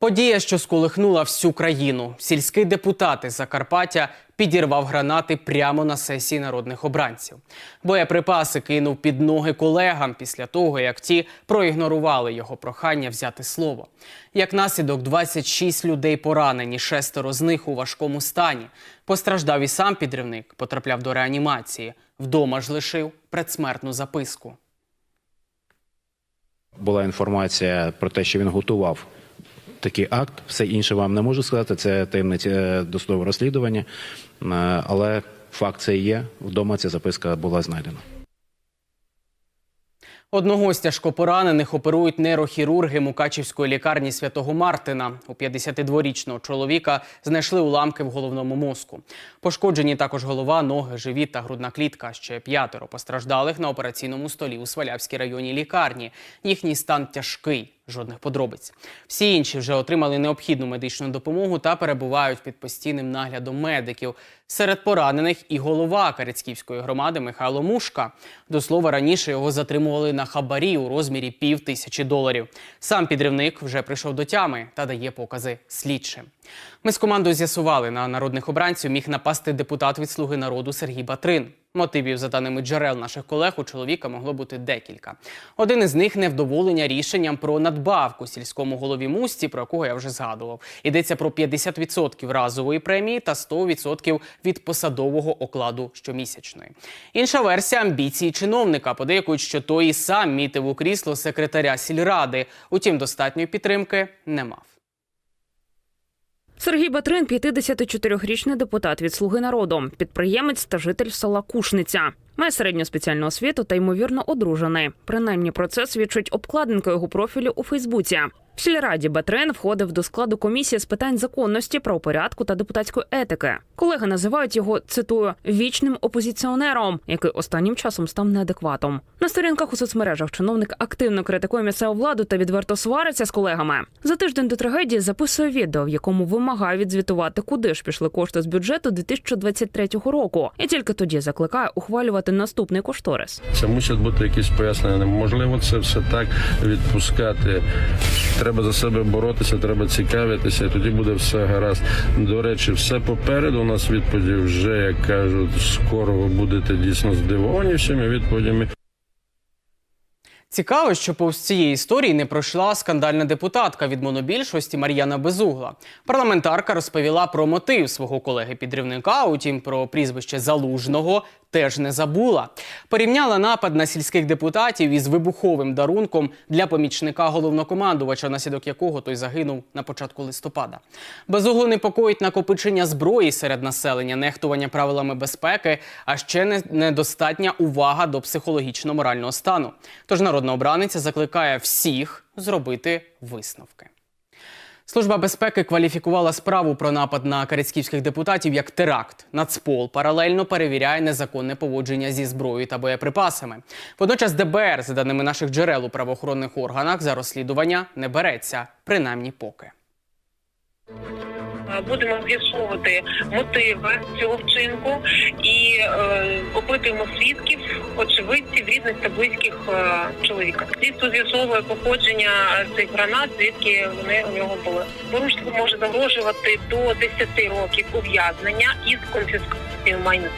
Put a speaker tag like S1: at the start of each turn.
S1: Подія, що сколихнула всю країну. Сільський депутат із Закарпаття підірвав гранати прямо на сесії народних обранців. Боєприпаси кинув під ноги колегам після того, як ті проігнорували його прохання взяти слово. Як наслідок, 26 людей поранені, шестеро з них у важкому стані. Постраждав і сам підривник, потрапляв до реанімації. Вдома ж лишив предсмертну записку.
S2: була інформація про те, що він готував такий акт. Все інше вам не можу сказати. Це таємниця е, досудового розслідування. Е, Але факт це є. Вдома ця записка була знайдена.
S1: Одного з тяжко поранених оперують нейрохірурги Мукачівської лікарні святого Мартина. У 52-річного чоловіка знайшли уламки в головному мозку. Пошкоджені також голова, ноги, живіт та грудна клітка. Ще п'ятеро постраждалих на операційному столі у Свалявській районній лікарні. Їхній стан тяжкий. Жодних подробиць. Всі інші вже отримали необхідну медичну допомогу та перебувають під постійним наглядом медиків. Серед поранених і голова Карицьківської громади Михайло Мушка. До слова, раніше його затримували на хабарі у розмірі пів тисячі доларів. Сам підривник вже прийшов до тями та дає покази слідчим. Ми з командою з'ясували, на народних обранців міг напасти депутат від Слуги народу Сергій Батрин. Мотивів, за даними джерел наших колег, у чоловіка могло бути декілька. Один із них невдоволення рішенням про надбавку сільському голові мусті, про якого я вже згадував. Йдеться про 50% разової премії та 100% від посадового окладу щомісячної. Інша версія амбіції чиновника подейкують, що той і сам мітив у крісло секретаря сільради. Утім, достатньої підтримки не мав.
S3: Сергій Батрин, 54-річний депутат від Слуги народу, підприємець та житель села Кушниця. Має середню спеціальну освіту та ймовірно одружений. Принаймні про це свідчить обкладинка його профілю у Фейсбуці. В сільраді Батрин входив до складу комісії з питань законності, правопорядку та депутатської етики. Колеги називають його цитую вічним опозиціонером, який останнім часом став неадекватом. На сторінках у соцмережах чиновник активно критикує місцеву владу та відверто свариться з колегами. За тиждень до трагедії записує відео, в якому вимагає відзвітувати, куди ж пішли кошти з бюджету 2023 року, і тільки тоді закликає ухвалювати наступний кошторис.
S4: Це мусять бути якісь пояснення. Неможливо це все так відпускати. Треба за себе боротися, треба цікавитися, і тоді буде все гаразд. До речі, все попереду. У нас відповіді вже як кажуть, скоро ви будете дійсно здивовані всіми відповідями.
S1: Цікаво, що повз цієї історії не пройшла скандальна депутатка від монобільшості Мар'яна Безугла. Парламентарка розповіла про мотив свого колеги-підривника, утім про прізвище залужного теж не забула. Порівняла напад на сільських депутатів із вибуховим дарунком для помічника головнокомандувача, наслідок якого той загинув на початку листопада. Безуглу непокоїть накопичення зброї серед населення, нехтування правилами безпеки, а ще не- недостатня увага до психологічно-морального стану. Тож народна обраниця закликає всіх зробити висновки. Служба безпеки кваліфікувала справу про напад на карицьківських депутатів як теракт. Нацпол паралельно перевіряє незаконне поводження зі зброєю та боєприпасами. Водночас ДБР, за даними наших джерел у правоохоронних органах, за розслідування не береться, принаймні поки.
S5: Будемо з'ясовувати мотиви цього вчинку і е, опитуємо свідків, очевидців, рідних та близьких е, чоловіка. Слідство з'ясовує походження цих гранат, звідки вони у нього були. Порушник може загрожувати до 10 років ув'язнення із конфіскацією майна.